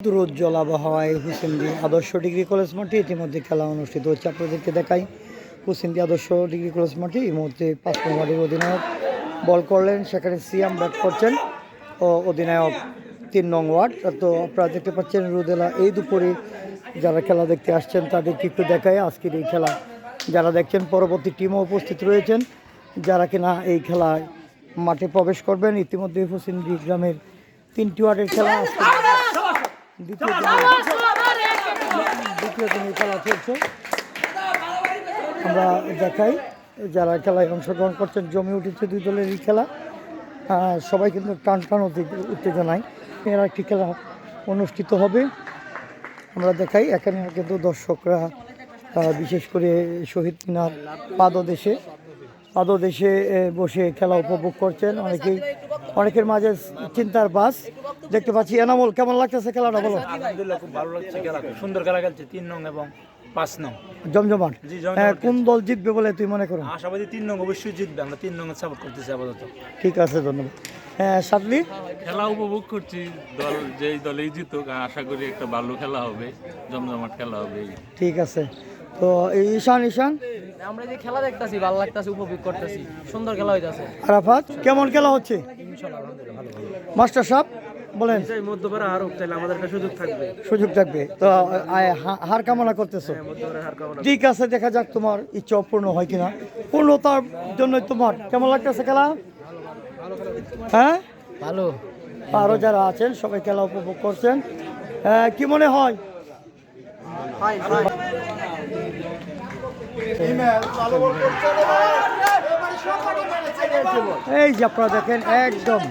রোজ্জ্বল আবহাওয়ায় হুসেন্দি আদর্শ degree college মাঠে ইতিমধ্যে খেলা অনুষ্ঠিত হচ্ছে। আপনাদেরকে দেখাই হুসেন্দি আদর্শ ডিগ্রি কলেজ মাঠে এই মুহূর্তে পাঁচ নম্বরের অধিনায়ক বল করলেন, সেখানে সিয়াম ব্যাট করছেন ও অধিনায়ক তিন নং ওয়ার্ড। তো আপনারা দেখতে পাচ্ছেন রুদেলা এই দুপুরে যারা খেলা দেখতে আসছেন, তাদেরকে একটু দেখায় আজকের এই খেলা। যারা দেখছেন, পরবর্তী টিমও উপস্থিত রয়েছেন। যারা কিনা এই খেলায় মাঠে প্রবেশ করবেন, ইতিমধ্যে হুসেন্দি গ্রামের তিনটি ওয়ার্ডের খেলা দ্বিতীয় দিনে দ্বিতীয় দিনে খেলা চলছে। আমরা দেখাই যারা খেলায় অংশগ্রহণ করছেন জমে উঠেছে দুই দলেরই খেলা। সবাই কিন্তু টান টান উত্তে- উত্তেজনায়। এর একটি খেলা অনুষ্ঠিত হবে। আমরা দেখাই এখানে কিন্তু দর্শকরা বিশেষ করে শহীদ মিনার পাদদেশে পাদদেশে বসে খেলা উপভোগ করছেন। অনেকেই অনেকের মাঝে চিন্তার বাস। দেখতে পাচ্ছি এনামল কেমন লাগতেছে খেলাটা বলো? আলহামদুলিল্লাহ খুব ভালো লাগছে খেলা। খুব সুন্দর খেলা খেলছে তিন নং এবং পাঁচ নং। জমজমাট। হ্যাঁ, কোন দল জিতবে বলে তুই মনে করো আশাবাদী তিন নং অবশ্যই জিতবে আমরা তিন নং সাপোর্ট করতেছি আপাতত। ঠিক আছে ধন্যবাদ। হ্যাঁ সাতলি? খেলা উপভোগ করছি দল যেই দলেই জিতুক আশা করি একটা ভালো খেলা হবে জমজমাট খেলা হবে। ঠিক আছে। তো এই ঈশান ঈশান? আমরা যে খেলা দেখতাছি ভালো লাগতাছে উপভোগ করতেছি সুন্দর খেলা হইতাছে। আরাফাত কেমন খেলা হচ্ছে? মাস্টার সাহেব? বলেন। মধ্যপাড়া হারুক তাহলে আমাদের একটা সুযোগ থাকবে। সুযোগ থাকবে। তো হার কামনা করতেছো? কামনা ঠিক আছে দেখা যাক তোমার ইচ্ছা পূর্ণ হয় কিনা। পূর্ণতার জন্য তোমার কেমন লাগতেছে খেলা? হ্যাঁ? ভালো। আরও যারা আছেন সবাই খেলা উপভোগ করছেন। কি মনে হয়? এই যে আপনারা দেখেন একদম।